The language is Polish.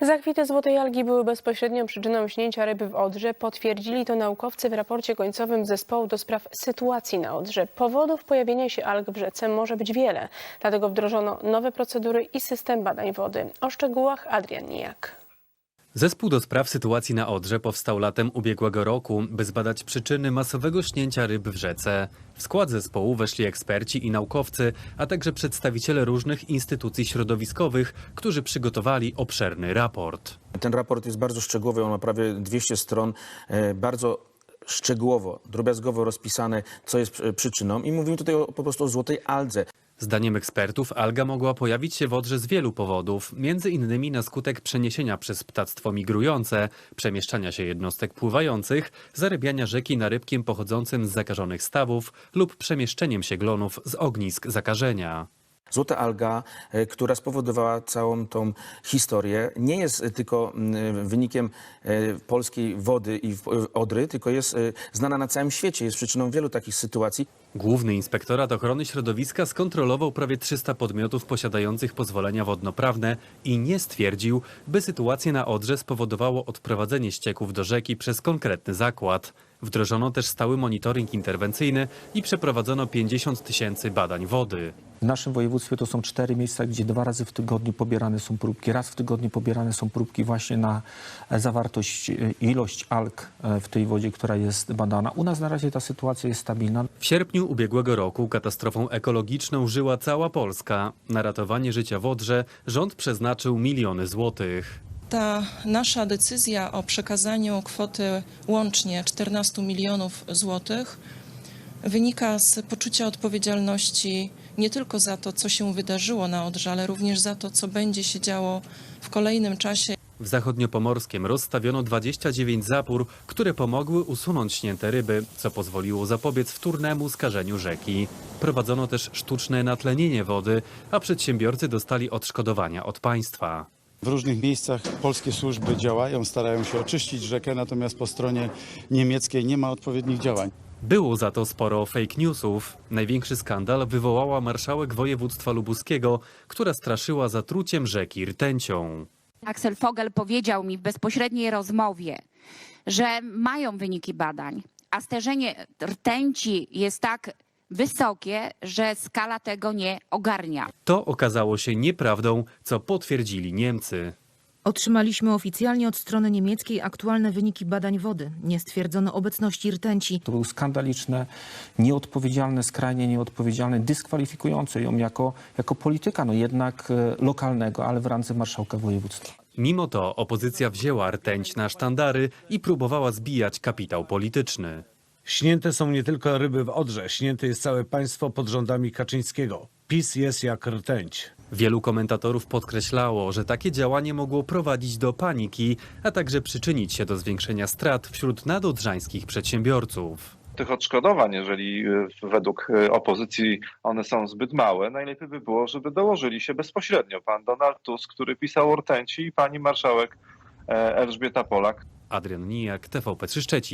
Zakwity złotej algi były bezpośrednią przyczyną śnięcia ryby w Odrze. Potwierdzili to naukowcy w raporcie końcowym zespołu do spraw sytuacji na Odrze. Powodów pojawienia się alg w rzece może być wiele, dlatego wdrożono nowe procedury i system badań wody. O szczegółach Adrian Nijak. Zespół do spraw sytuacji na Odrze powstał latem ubiegłego roku, by zbadać przyczyny masowego śnięcia ryb w rzece. W skład zespołu weszli eksperci i naukowcy, a także przedstawiciele różnych instytucji środowiskowych, którzy przygotowali obszerny raport. Ten raport jest bardzo szczegółowy, on ma prawie 200 stron, e, bardzo szczegółowo, drobiazgowo rozpisane, co jest e, przyczyną i mówimy tutaj o, po prostu o złotej aldze. Zdaniem ekspertów alga mogła pojawić się w Odrze z wielu powodów, między innymi na skutek przeniesienia przez ptactwo migrujące, przemieszczania się jednostek pływających, zarybiania rzeki narybkiem pochodzącym z zakażonych stawów lub przemieszczeniem się glonów z ognisk zakażenia. Złota alga, e, która spowodowała całą tą historię, nie jest e, tylko mm, wynikiem e, polskiej wody i e, Odry, tylko jest e, znana na całym świecie, jest przyczyną wielu takich sytuacji. Główny Inspektorat Ochrony Środowiska skontrolował prawie 300 podmiotów posiadających pozwolenia wodnoprawne i nie stwierdził, by sytuację na Odrze spowodowało odprowadzenie ścieków do rzeki przez konkretny zakład. Wdrożono też stały monitoring interwencyjny i przeprowadzono 50 tysięcy badań wody. W naszym województwie to są cztery miejsca, gdzie dwa razy w tygodniu pobierane są próbki. Raz w tygodniu pobierane są próbki właśnie na e, zawartość, e, ilość alg e, w tej wodzie, która jest badana. U nas na razie ta sytuacja jest stabilna. W sierpniu ubiegłego roku katastrofą ekologiczną żyła cała Polska. Na ratowanie życia w Odrze rząd przeznaczył miliony złotych. Ta nasza decyzja o przekazaniu kwoty łącznie 14 milionów złotych wynika z poczucia odpowiedzialności nie tylko za to, co się wydarzyło na Odrze, ale również za to, co będzie się działo w kolejnym czasie. W zachodniopomorskiem rozstawiono 29 zapór, które pomogły usunąć śnięte ryby, co pozwoliło zapobiec wtórnemu skażeniu rzeki. Prowadzono też sztuczne natlenienie wody, a przedsiębiorcy dostali odszkodowania od państwa. W różnych miejscach polskie służby działają, starają się oczyścić rzekę, natomiast po stronie niemieckiej nie ma odpowiednich działań. Było za to sporo fake newsów. Największy skandal wywołała marszałek województwa lubuskiego, która straszyła zatruciem rzeki rtęcią. Axel Fogel powiedział mi w bezpośredniej rozmowie, że mają wyniki badań, a stężenie rtęci jest tak wysokie, że skala tego nie ogarnia. To okazało się nieprawdą, co potwierdzili Niemcy. Otrzymaliśmy oficjalnie od strony niemieckiej aktualne wyniki badań wody. Nie stwierdzono obecności rtęci. To był skandaliczne, nieodpowiedzialne, skrajnie nieodpowiedzialne, dyskwalifikujące ją jako, jako polityka, no jednak e, lokalnego, ale w randze marszałka województwa. Mimo to opozycja wzięła rtęć na sztandary i próbowała zbijać kapitał polityczny. Śnięte są nie tylko ryby w Odrze, śnięte jest całe państwo pod rządami Kaczyńskiego. PiS jest jak rtęć. Wielu komentatorów podkreślało, że takie działanie mogło prowadzić do paniki, a także przyczynić się do zwiększenia strat wśród nadodrzańskich przedsiębiorców. tych odszkodowań, jeżeli y, według y, opozycji one są zbyt małe, najlepiej by było, żeby dołożyli się bezpośrednio pan Donald Tusk, który pisał o rtęci i pani marszałek e, Elżbieta Polak, Adrian Nijak, TVP3 Szczecin.